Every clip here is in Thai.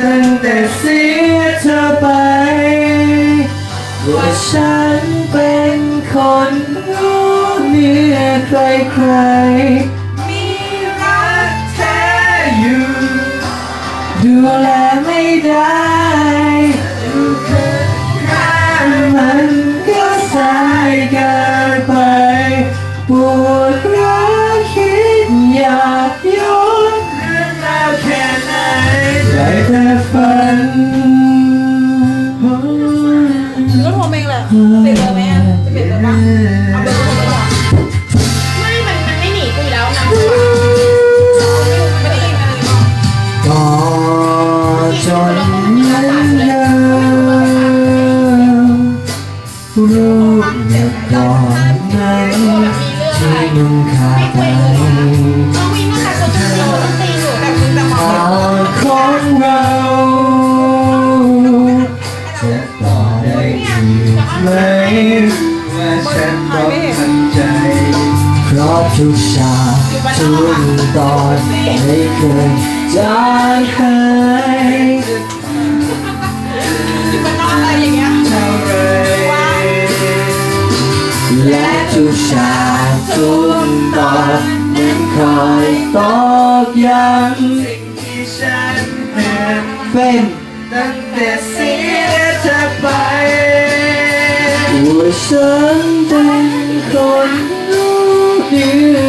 ตั้งแต่เสียเธอไป ว่าฉันเป็นคนรู้เหนือใครใคร เบอร์โทรไปก่อนไม่มันมันไม่หนีกูอยู่แล้วนะไม่ได้ยินอะไรหรอกก่อจนนั้นแล้วรูปเมื่อก่อนนั้นที่มึงขาดไป ได้อีกไหมว่าฉันต้องทำใจ เพราะทุกฉาทุกตอนไม่เคยจางหายอยู่บ้านนอกอะไรเท่าไรและทุกฉาทุกตอนมันคอยตอกย้ำสิ่งที่ฉันเป็น นตั้งแต่เสียเธอไปว่าฉันเป็นคนรู้ดี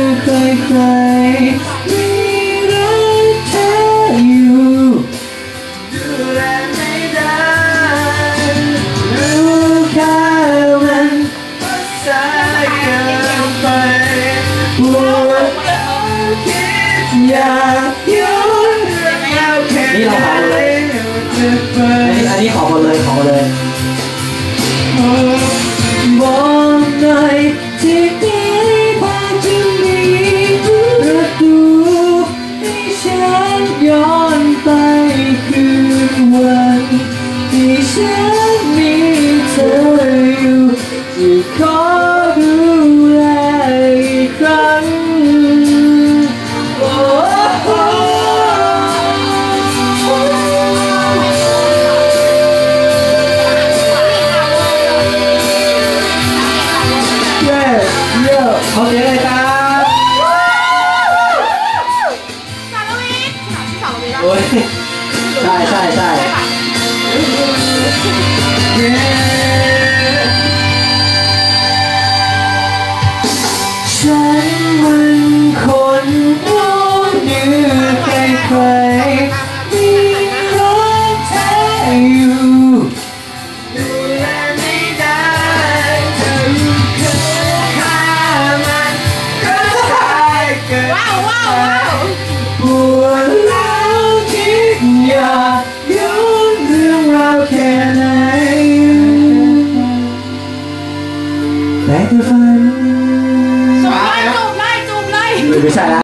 เลยขอหมดเลยบอกหน่อยที่นี้พอจะมีประตูให้ฉันย้อนไปคืนวันที่ฉันมีเธออยู่ที่คอดู ขอเสียงเลยครับสารวิทย์สามสามวิทย์โอ้ยใช่ใช่ใช่เย้ฉันมันคน แต่เธอฝันจูบเลยจูบเลยจูบเลย ไม่ใช่ละ